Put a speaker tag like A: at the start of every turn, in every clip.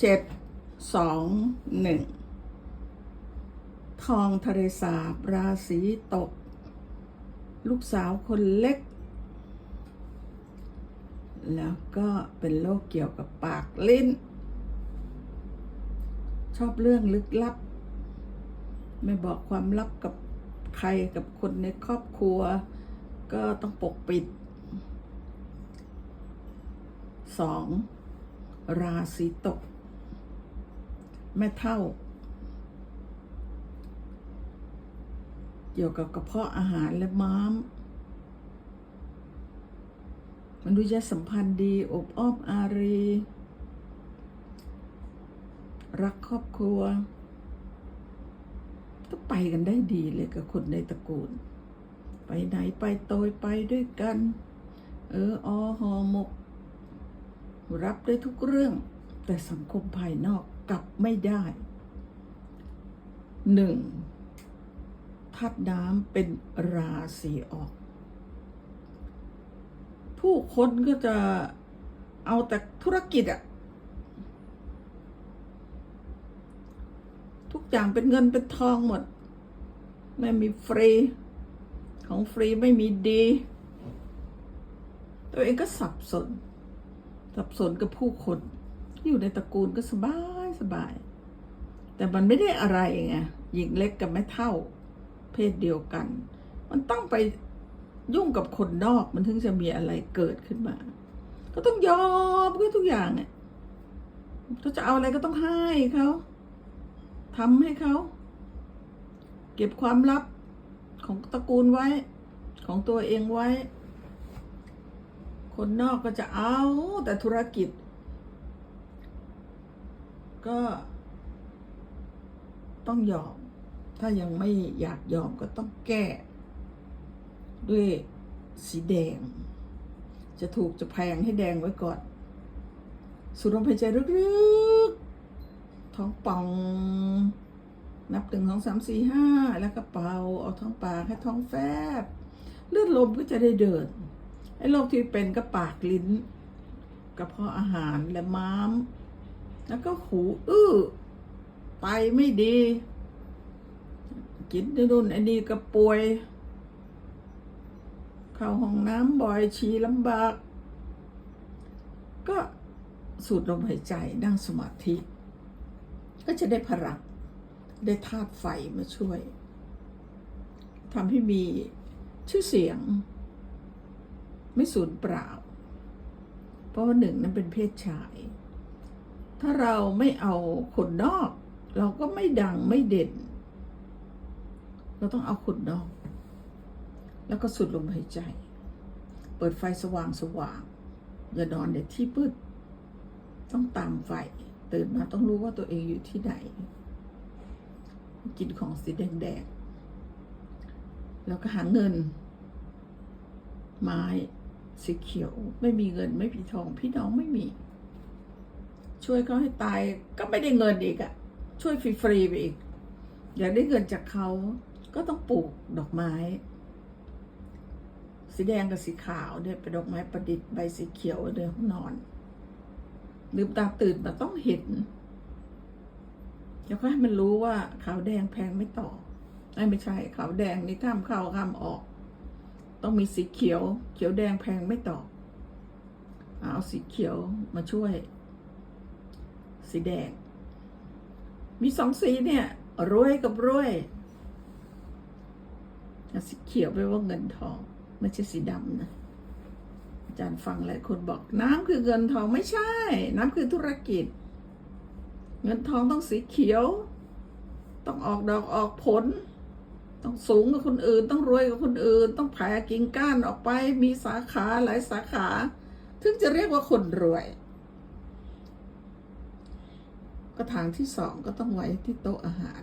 A: เจ็ดสองหนึ่งทองทะเลสาบราศีตก ลูกสาวคนเล็ก แล้วก็เป็นโรคเกี่ยวกับปากลิ้น ชอบเรื่องลึกลับ ไม่บอกความลับกับใครกับคนในครอบครัว ก็ต้องปกปิดสองราศีตก แม่เท่า เกี่ยวกับกระเพาะอาหารและม้าม มันุษยสัมพันธ์ดีอบอ้อมอารี รักครอบครัวก็ไปกันได้ดีเลยกับคนในตระกูล ไปไหนไปโตยไปด้วยกัน เอออหอหมก รับได้ทุกเรื่อง แต่สังคมภายนอก กลับไม่ได้หนึ่งธาตุน้ำเป็นราศีออก ผู้คนก็จะเอาแต่ธุรกิจอะทุกอย่างเป็นเงินเป็นทองหมด ไม่มีฟรี ของฟรีไม่มีดี ตัวเองก็สับสน สับสนกับผู้คนที่อยู่ในตระกูลก็สบาย สบาย แต่มันไม่ได้อะไรไงหญิงเล็กกับแม่เท่า เพศเดียวกัน มันต้องไปยุ่งกับคนนอกมันถึงจะมีอะไรเกิดขึ้นมา ก็ต้องยอมก็ทุกอย่างเนี่ยเขาจะเอาอะไรก็ต้องให้เขาทำให้เขา เก็บความลับของตระกูลไว้ ของตัวเองไว้ คนนอกก็จะเอาแต่ธุรกิจ ก็ต้องยอม ถ้ายังไม่อยากยอมก็ต้องแก้ ด้วยสีแดง จะถูกจะแพงให้แดงไว้ก่อน สูดลมหายใจลึกๆ ท้องป่อง นับหนึ่งสองสามสี่ห้าแล้วก็เป่าเอาท้องปากให้ท้องแฟบ เลือดลมก็จะได้เดิน ไอ้โรคที่เป็นก็ปากลิ้นกระเพาะอาหารและม้าม แล้วก็หูอื้อไตไม่ดี กินนู่นไอ้นี่ก็ป่วย เข้าห้องน้ำบ่อยฉี่ลำบาก ก็สูดลมหายใจนั่งสมาธิ ก็จะได้พลังได้ธาตุไฟมาช่วยทำให้มีชื่อเสียง ไม่สูญเปล่า เพราะว่าหนึ่งนั้นเป็นเพศชาย ถ้าเราไม่เอาคนนอก เราก็ไม่ดังไม่เด่น เราต้องเอาคนนอก แล้วก็สูดลมหายใจ เปิดไฟสว่างสว่างอย่านอนในที่มืดต้องตามไฟตื่นมาต้องรู้ว่าตัวเองอยู่ที่ไหนกินของสีแดงๆแล้วก็หาเงิน ไม้สีเขียว ไม่มีเงินไม่มีทอง พี่น้องไม่มี ช่วยเขาให้ตายก็ไม่ได้เงินอีกอะช่วยฟรีๆไปอีก อยากได้เงินจากเขาก็ต้องปลูกดอกไม้ สีแดงกับสีขาวเนี่ยเป็นดอกไม้ประดิษฐ์ใบสีเขียวในห้องนอนลืมตาตื่นมาต้องเห็นแล้วก็ให้มันรู้ว่าขาวแดงแพงไม่ต่อไอ้ไม่ใช่ขาวแดงนี่ข้ามเข้าข้ามออก ต้องมีสีเขียว เขียวแดงแพงไม่ต่อเอาสีเขียวมาช่วย สีแดง มีสองสีเนี่ยรวยกับรวยสีเขียวไปลว่าเงินทองไม่ใช่สีดำนะอาจารย์ฟังหลายคนบอกน้ำคือเงินทองไม่ใช่ น้ำคือธุรกิจ เงินทองต้องสีเขียว ต้องออกดอกออกผล ต้องสูงกว่าคนอื่น ต้องรวยกว่าคนอื่น ต้องแผ่กิ่งก้านออกไป มีสาขาหลายสาขา ถึงจะเรียกว่าคนรวย กระถางที่สองก็ต้องไว้ที่โต๊ะอาหาร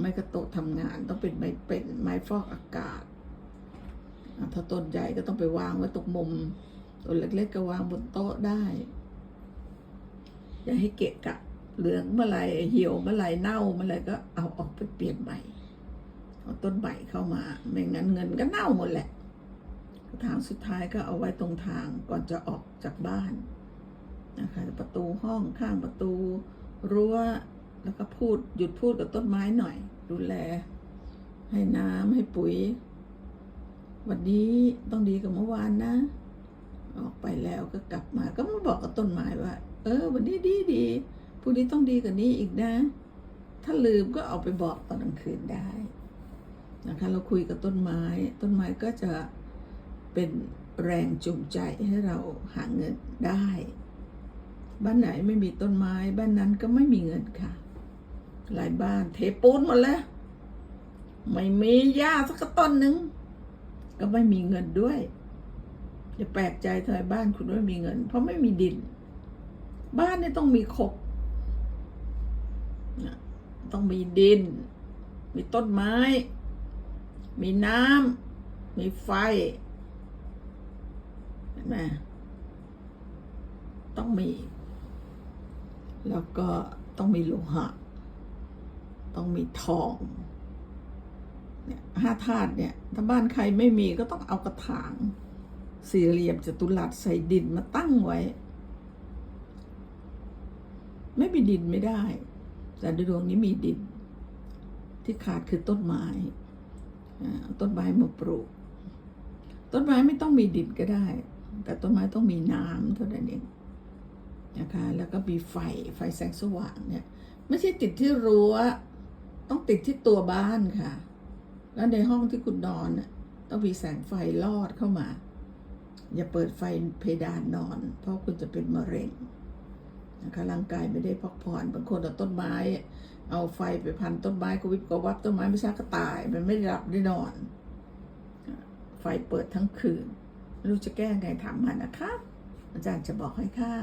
A: ไม่ก็โต๊ะทำงานต้องเป็นไม้เป็นไม้ฟอกอากาศ ถ้าต้นใหญ่ก็ต้องไปวางไว้ตรงมุมต้นเล็กๆก็วางบนโต๊ะได้ อย่าให้เกะกะเหลืองเมื่อไหรเหี่ยวเมื่อไหรเน่าเมื่อไหรก็เอาออกไปเปลี่ยนใหม่เอาต้นใหม่เข้ามาไม่งั้นเงินก็เน่าหมดแหละกระถางสุดท้ายก็เอาไว้ตรงทางก่อนจะออกจากบ้าน นะคะประตูห้องข้างประตูรั้วแล้วก็พูดหยุดพูดกับต้นไม้หน่อย ดูแล ให้น้ำให้ปุ๋ย วันนี้ต้องดีกว่าเมื่อวานนะ ออกไปแล้วก็กลับมา ก็มาบอกกับต้นไม้ว่า เออ วันนี้ดีดีพรุ่งนี้ต้องดีกว่านี้อีกนะ ถ้าลืมก็เอาไปบอกตอนกลางคืนได้นะคะเราคุยกับต้นไม้ ต้นไม้ก็จะเป็นแรงจูงใจให้เราหาเงินได้ บ้านไหนไม่มีต้นไม้ บ้านนั้นก็ไม่มีเงินค่ะ หลายบ้านเทปูนหมดแล้ว ไม่มีหญ้าสักต้นหนึ่งก็ไม่มีเงินด้วยอย่าแปลกใจทำไมบ้านคุณไม่มีเงิน เพราะไม่มีดิน บ้านเนี่ยต้องมีครบต้องมีดิน มีต้นไม้ มีน้ำมีไฟเห็นไหมต้องมี แล้วก็ต้องมีโลหะ ต้องมีทอง เนี่ยห้าธาตุเนี่ย ถ้าบ้านใครไม่มีก็ต้องเอากระถาง สี่เหลี่ยมจัตุรัสใส่ดินมาตั้งไว้ ไม่มีดินไม่ได้ แต่ในดวงนี้มีดิน ที่ขาดคือต้นไม้อ่าต้นไม้มาปลูก ต้นไม้ไม่ต้องมีดินก็ได้ แต่ต้นไม้ต้องมีน้ำเท่านั้นเอง นะคะ แล้วก็มีไฟไฟแสงสว่างเนี่ย ไม่ใช่ติดที่รั้ว ต้องติดที่ตัวบ้านค่ะ แล้วในห้องที่คุณนอนต้องมีแสงไฟลอดเข้ามา อย่าเปิดไฟเพดานนอน เพราะคุณจะเป็นมะเร็งนะคะร่างกายไม่ได้พักผ่อนบางคนเอาต้นไม้ เอาไฟไปพันต้นไม้ก็วิบก็วับต้นไม้ไม่ใช่ก็ตาย มันไม่ได้หลับได้นอน ไฟเปิดทั้งคืนไม่รู้จะแก้ไงทำมานะคะ อาจารย์จะบอกให้ค่ะ